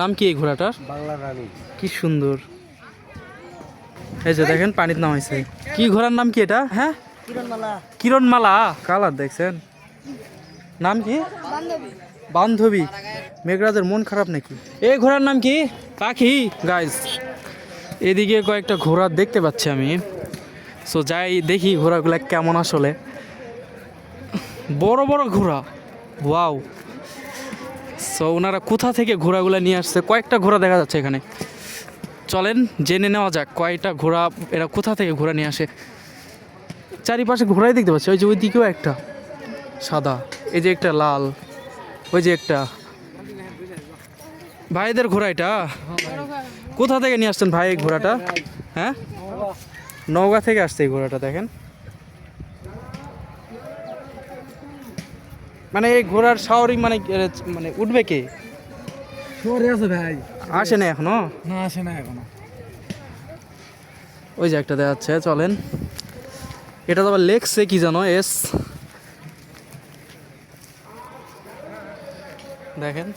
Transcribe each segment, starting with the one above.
নাম কি এই ঘোড়াটার? বাংলা রানী। কি সুন্দর। এই যে দেখেন পানির নাম হয়েছে। কি ঘোড়ার নাম কি এটা? হ্যাঁ? কিরণমালা। কিরণমালা। কালার দেখছেন? নাম কি? বান্ধবী। মেঘরাজের মন খারাপ নাকি? এই ঘোড়ার নাম কি? পাখি। গাইস এদিকে কয়েকটা ঘোড়া দেখতে পাচ্ছি আমি। সো যাই দেখি ঘোড়াগুলো কেমন আসলে। বড় বড় ঘোড়া। ওয়াও সো ওনারা কোথা থেকে ঘোড়াগুলো নিয়ে আসছে? কয়েকটা ঘোড়া দেখা যাচ্ছে এখানে। চলেন, জেনে নেওয়া যাক, কয়টা ঘোড়া, এরা কোথা থেকে ঘোড়া নিয়ে আসে? চারিপাশে ঘোড়াই দেখতে পাচ্ছি। ওই যে ওই দিকেও একটা, সাদা। এই যে একটা লাল, ওই যে একটা। ভাইদের ঘোড়া এটা? কোথা থেকে নিয়ে আসছেন ভাই ঘোড়াটা? হ্যাঁ? নওগাঁ থেকে আসছে এই ঘোড়াটা, দেখেন। মানে এই ঘোড়ার শাওরিং মানে মানে উঠবে কে? শহরে আছে ভাই। আসে না এখনও? না আসে না এখনও। ওই যে একটা দেখা যাচ্ছে চলেন। এটা তো আবার লেখছে কি জানো এস? দেখেন।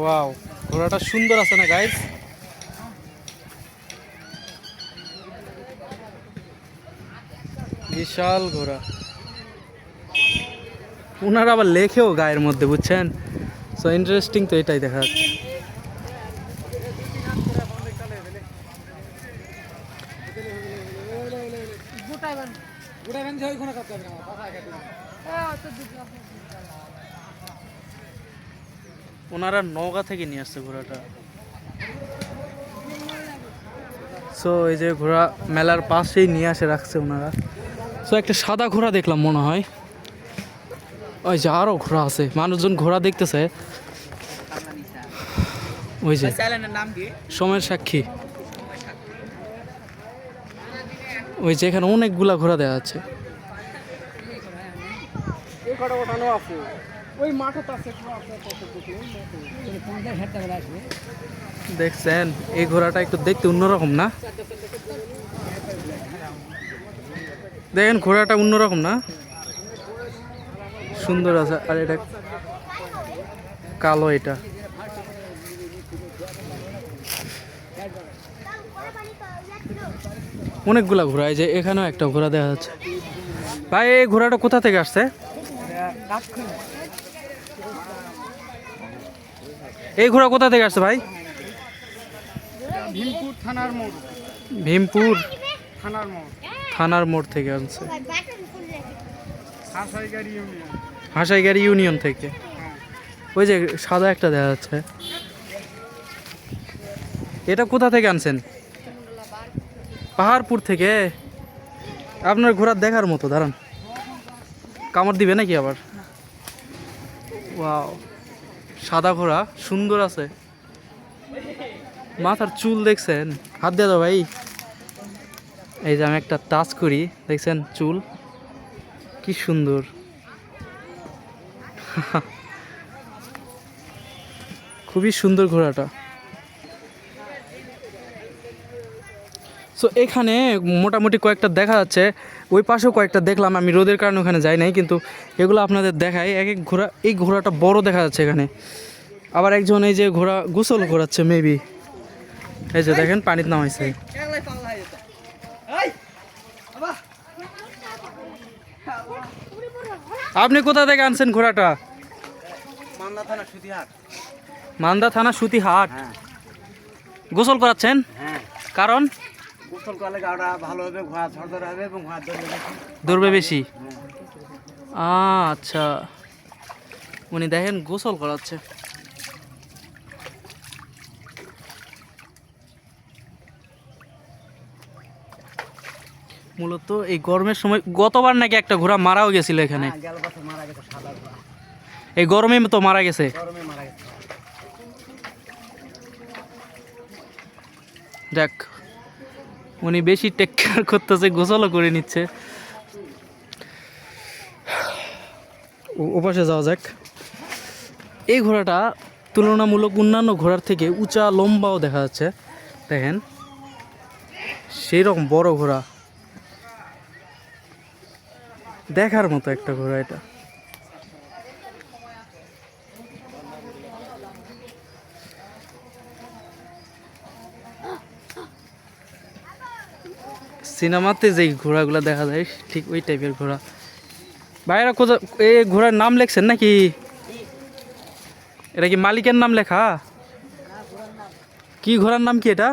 ওয়াও ঘোড়াটা সুন্দর আছে না গাইজ বিশাল ঘোড়া। ওনারা আবার লেখেও গায়ের মধ্যে, বুঝছেন? সো ইন্টারেস্টিং তো এটাই দেখা যাচ্ছে। ওনারা নওগাঁ থেকে নিয়ে আসছে ঘোড়াটা। সো এই যে ঘোড়া মেলার পাশেই নিয়ে আসে, রাখছে ওনারা সো একটা সাদা ঘোড়া দেখলাম মনে হয়। ওই যে আরও ঘোড়া আছে, মানুষজন ঘোড়া দেখতেছে। ওই যে, সময়ের সাক্ষী। ওই যে এখানে অনেকগুলা ঘোড়া দেওয়া তো আছে। দেখছেন, এই ঘোড়াটা একটু দেখতে অন্যরকম না? দেখেন ঘোড়াটা অন্যরকম না? সুন্দর আছে আর এটা কালো এটা। অনেকগুলা ঘোড়া এই যে এখানেও একটা ঘোড়া দেখা যাচ্ছে। ভাই এই ঘোড়াটা কোথা থেকে আসছে? এই ঘোড়া কোথা থেকে আসছে ভাই? ভীমপুর থানার মোড়। ভীমপুর। থানার মোড়। থানার মোড় থেকে আনছে। হাসাইগাড়ি ইউনিয়ন হাসাইগাড়ি ইউনিয়ন থেকে। ওই যে সাদা একটা দেখা যাচ্ছে এটা কোথা থেকে আনছেন? পাহাড়পুর থেকে? আপনার ঘোড়ার দেখার মতো দাঁড়ান। কামড় দিবে নাকি আবার? ওয়াও। সাদা ঘোড়া সুন্দর আছে। মাথার চুল দেখছেন? হাত দিয়ে দাও ভাই। এই যে আমি একটা টাচ করি, দেখছেন চুল? কি সুন্দর। খুবই সুন্দর ঘোড়াটা। সো এখানে মোটামুটি কয়েকটা দেখা যাচ্ছে। ওই পাশেও কয়েকটা দেখলাম, আমি রোদের কারণে ওখানে যাই নাই, কিন্তু এগুলো আপনাদের দেখাই। এক এক ঘোড়া, এই ঘোড়াটা বড় দেখা যাচ্ছে এখানে। আবার একজন এই যে ঘোড়া, গোসল ঘোরাচ্ছে মেবি এই যে দেখেন, পানির নামাইছে আপনি কোথা থেকে আনছেন ঘোড়াটা? মান্দা থানা সুতিহাট। মান্দা থানা সুতিহাট। হ্যাঁ। গোসল করাচ্ছেন? হ্যাঁ। কারণ? গোসল করলে গাড়া ভালো হবে ঘোড়া হবে এবং ঘোড়া দৌড়বে বেশি। আ, আচ্ছা। উনি দেখেন গোসল করাচ্ছে। মূলত এই গরমের সময় গতবার নাকি একটা ঘোড়া মারাও গেছিল এখানে। হ্যাঁ, এই গরমে তো মারা গেছে। গরমে মারা গেছে। যাক উনি বেশি টেক কেয়ার করতেছে গোসলও করে নিচ্ছে। ও- ওপাশে যাওয়া যাক। এই ঘোড়াটা তুলনামূলক অন্যান্য ঘোড়ার থেকে উঁচা লম্বাও দেখা যাচ্ছে। দেখেন সেই রকম বড় ঘোড়া। দেখার মতো একটা ঘোড়া এটা। সিনেমাতে যেই ঘোড়াগুলো দেখা যায় ঠিক ওই টাইপের ঘোড়া। ভাইরা কোথাও এই ঘোড়ার নাম লেখছেন নাকি? এটা কি মালিকের নাম লেখা? কি ঘোড়ার নাম কি এটা?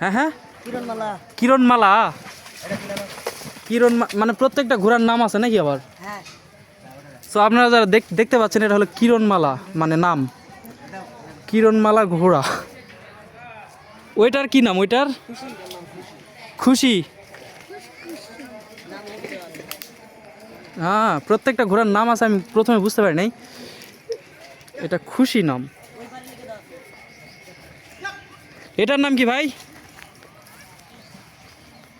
হ্যাঁ হ্যাঁ? কিরণমালা। কিরণমালা। কিরণ মানে প্রত্যেকটা ঘোড়ার নাম আছে নাকি আবার? হ্যাঁ। তো আপনারা যারা দেখ- দেখতে পাচ্ছেন এটা হলো কিরণমালা মানে নাম। কিরণমালা ঘোড়া। ওইটার কি নাম? ওইটার? খুশি। হ্যাঁ প্রত্যেকটা ঘোড়ার নাম আছে আমি প্রথমে বুঝতে পারি নাই। এটা খুশি নাম। এটার নাম কি ভাই?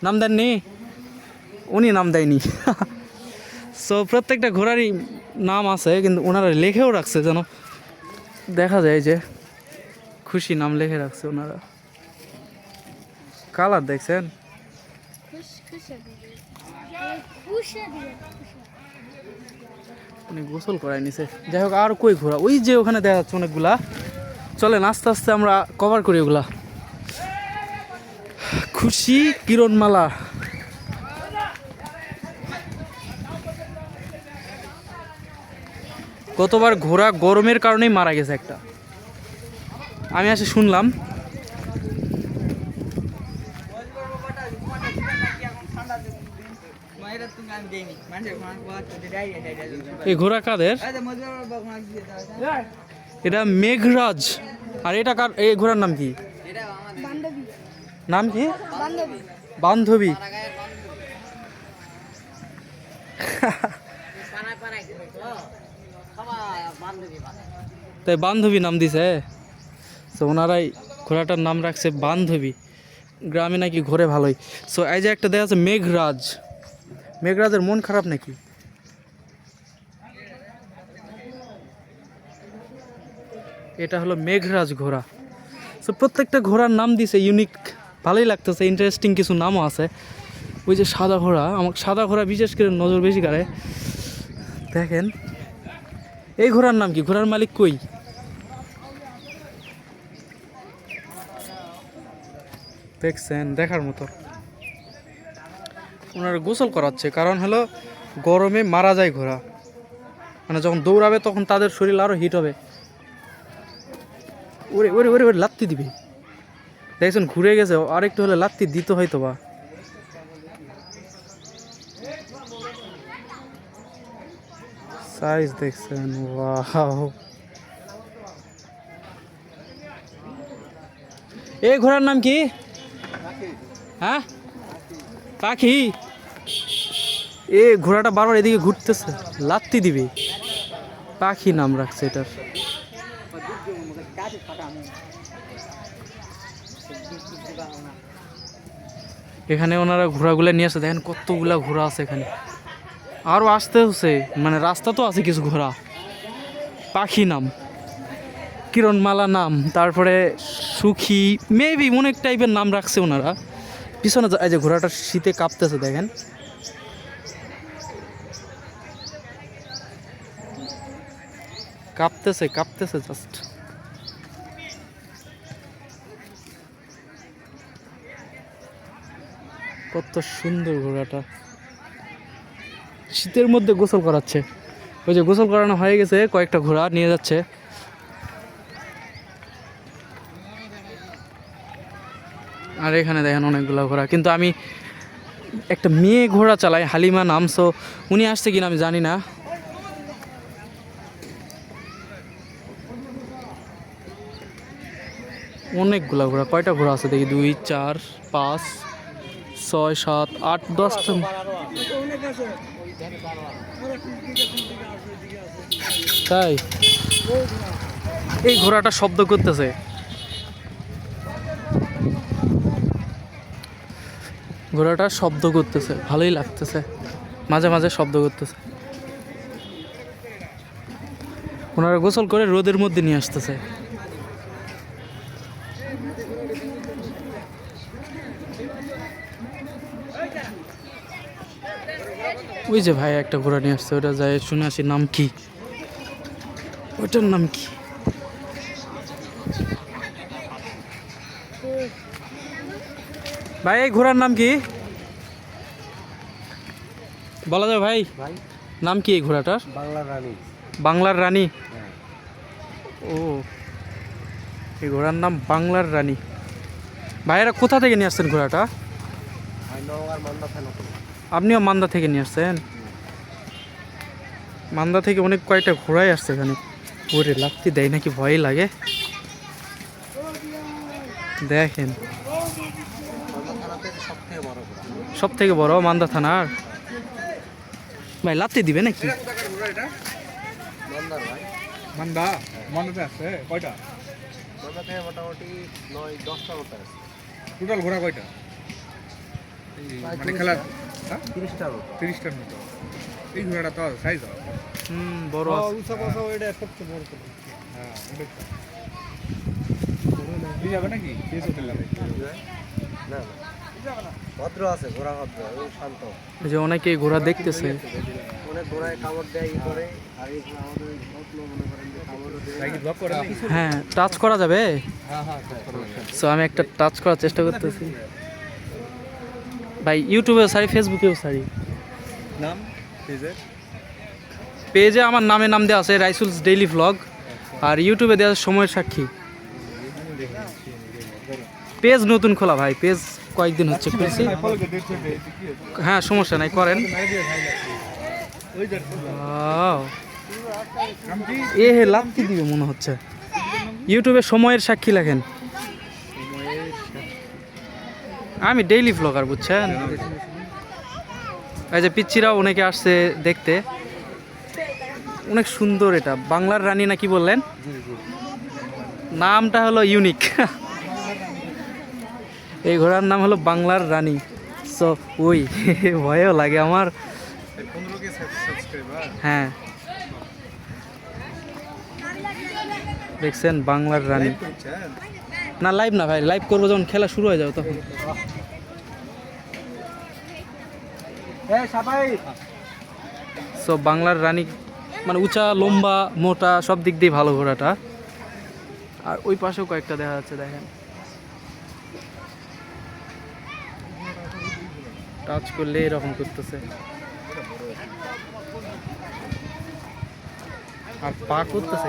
নাম দেননি? উনি নাম দেয়নি। সো প্রত্যেকটা ঘোড়ারই নাম আছে, কিন্তু ওনারা লেখেও রাখছে যেন। দেখা যায় যে খুশি নাম লেখে রাখছে ওনারা কালার দেখছেন. উনি গোসল করাই নিছে। যাই হোক, আর কই ঘোরা ওই যে ওখানে দেখা যাচ্ছে অনেকগুলা। চলেন, আস্তে আস্তে আমরা কভার করি ওগুলা। খুশি কিরণমালা। গতবার ঘোড়া গরমের কারণেই মারা গেছে একটা। আমি আসে শুনলাম। এই ঘোড়া কাদের? এটা মেঘরাজ। আর এটা কার এই ঘোড়ার নাম কি? নাম কি? বান্ধবী বান্ধবী তাই বান্ধবী নাম দিছে তো ওনারাই ঘোড়াটার নাম রাখছে বান্ধবী। গ্রামে নাকি ঘোরে ভালোই। সো এই যে একটা দেখা যাচ্ছে মেঘরাজ। মেঘরাজের মন খারাপ নাকি? এটা হলো মেঘরাজ ঘোড়া। সো প্রত্যেকটা ঘোড়ার নাম দিছে ইউনিক ভালোই লাগতেছে ইন্টারেস্টিং কিছু নামও আছে। ওই যে সাদা ঘোড়া আমার সাদা ঘোড়া বিশেষ করে নজর বেশি করে। দেখেন এই ঘোড়ার নাম কি? ঘোড়ার মালিক কই? দেখছেন, দেখার মতো। ওনার গোসল করাচ্ছে, কারণ হলো গরমে মারা যায় ঘোড়া। মানে যখন দৌড়াবে তখন তাদের শরীর আরও হিট হবে। ওরে ওরে ওরে ওরে, লাত্তি দিবে। দেখছেন, ঘুরে গেছে আর একটু হলে লাত্তি দিত হয়তো বা সাইজ দেখছেন, ওয়াও। এই ঘোড়ার নাম কি? হ্যাঁ? পাখি। এ, ঘোড়াটা বারবার এদিকে ঘুরতেছে, লাত্তি দিবে। পাখি নাম রাখছে এটার। এখানে ওনারা ঘোড়াগুলো নিয়ে আসে, দেখেন কতগুলা ঘোড়া আছে এখানে। আরও আসতে হচ্ছে। মানে রাস্তা তো আছে কিছু ঘোড়া পাখি নাম। কিরণমালা নাম। তারপরে সুখী। মেবি অনেক টাইপের নাম রাখছে ওনারা। পিছনে এই যে ঘোড়াটা শীতে কাঁপতেছে, দেখেন। কাঁপতেছে কাঁপতেছে জাস্ট কত সুন্দর ঘোড়াটা। শীতের মধ্যে গোসল করাচ্ছে। ওই যে গোসল করানো হয়ে গেছে, কয়েকটা ঘোড়া নিয়ে যাচ্ছে। আর এখানে দেখেন অনেকগুলো ঘোড়া। কিন্তু আমি একটা মেয়ে ঘোড়া চালাই, হালিমা নাম সো উনি আসছে কিনা আমি জানি না। অনেকগুলা ঘোড়া, কয়টা ঘোড়া আছে দেখি? দুই, চার, পাঁচ, ছয়, সাত, আট, দশটা। তাই? এই ঘোড়াটা শব্দ করতেছে। ঘোড়াটা শব্দ করতেছে, ভালোই লাগতেছে। মাঝে মাঝে শব্দ করতেছে। ওনারা গোসল করে রোদের মধ্যে নিয়ে আসতেছে। ওই যে ভাই একটা ঘোড়া নিয়ে আসছে ওটা যায় শুনে আসি নাম কি? ওইটার নাম কি? ভাই এই ঘোড়ার নাম কি? বলা যায় ভাই? নাম কি এই ঘোড়াটার? বাংলার রানী। বাংলার রানী। হ্যাঁ। ও এই ঘোড়ার নাম বাংলার রানী। ভাইয়েরা কোথা থেকে নিয়ে আসছেন ঘোড়াটা? মান্না থানা আপনিও মান্দা থেকে নিয়ে আসছেন? মান্দা থেকে অনেক কয়টা ঘোড়াই আসছে এখানে। ওরে লাফতি দেয় নাকি? ভয় লাগে। দেখেন। সব থেকে বড় ঘোড়া বড় মান্দা থানার? ভাই লাত্তি দিবে নাকি? মান্দার মান্দা? মান্দাতে আছে? কয়টা? মান্না মোটামুটি নয় দশটা মতো আছে। টোটাল ঘোড়া কয়টা? মানে খেলার হ্যাঁ তিরিশটার মতো তিরিশটার মতো। এই ঘোড়াটা তো সাইজ হুম বড় আছে। উঁচা ওইটা সবচেয়ে বড় ঘোড়া হ্যাঁ দিয়ে যাবে নাকি? কেস হোটেল যাবে? না না। ভদ্র আছে ঘোড়া ভদ্র এবং শান্ত। যে অনেকে ঘোড়া দেখতেছে অনেক ঘোড়ায় কামড় দেয় ই করে। আর এই আমাদের মনে করেন যে দেয়। করে হ্যাঁ টাচ করা যাবে? হ্যাঁ হ্যাঁ হ্যাঁ সো আমি একটা টাচ করার চেষ্টা করতেছি। ভাই ইউটিউবেও সারি ফেসবুকেও সারি। নাম? পেজের পেজে আমার নামে নাম দেওয়া আছে রাইসুলস ডেইলি ভ্লগ আর ইউটিউবে দেওয়া আছে সময়ের সাক্ষী। পেজ নতুন খোলা ভাই পেজ কয়েকদিন হচ্ছে খুলছি। কি হচ্ছে হ্যাঁ সমস্যা নাই করেন। কি? এ হে লাভকি দিবে মনে হচ্ছে। ইউটিউবে সময়ের সাক্ষী লেখেন। আমি ডেইলি ভ্লগার বুঝছেন? এই যে পিচ্ছিরা অনেকে আসছে দেখতে। অনেক সুন্দর এটা। বাংলার রানী নাকি বললেন? নামটা হলো ইউনিক এই ঘোড়ার নাম হলো বাংলার রানী। সো ওই, ভয়ও লাগে আমার। হ্যাঁ। দেখছেন বাংলার রানী। না লাইভ না ভাই লাইভ করব যখন খেলা শুরু হয়ে যাবে তখন এই সবাই সো বাংলার রানী মানে উঁচা লম্বা মোটা সব দিক দিয়ে ভালো ঘোড়াটা। আর ওই পাশেও কয়েকটা দেখা যাচ্ছে দেখেন। টাচ করলে এরকম করতেছে। আর পা করতেছে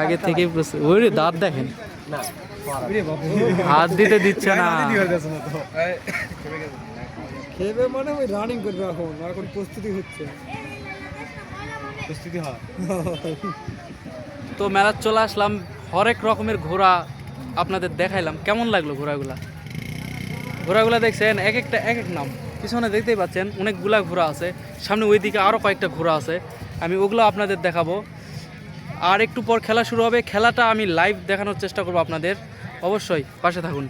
আগে থেকেই প্রস্তুত ওই রে দাঁত দেখেন। না। হাত দিতে দিচ্ছে না। খেবে মানে ওই রানিং করবে এখন এখন প্রস্তুতি হচ্ছে। প্রস্তুতি হয়। তো মেলার চলে আসলাম হরেক রকমের ঘোড়া আপনাদের দেখাইলাম। কেমন লাগল ঘোড়াগুলা? ঘোড়াগুলা দেখছেন এক একটা এক এক নাম। পিছনে দেখতেই পাচ্ছেন অনেকগুলা ঘোড়া আছে। সামনে ওইদিকে আরও কয়েকটা ঘোড়া আছে। আমি ওগুলো আপনাদের দেখাবো। আর একটু পর খেলা শুরু হবে। খেলাটা আমি লাইভ দেখানোর চেষ্টা করব আপনাদের। অবশ্যই পাশে থাকুন।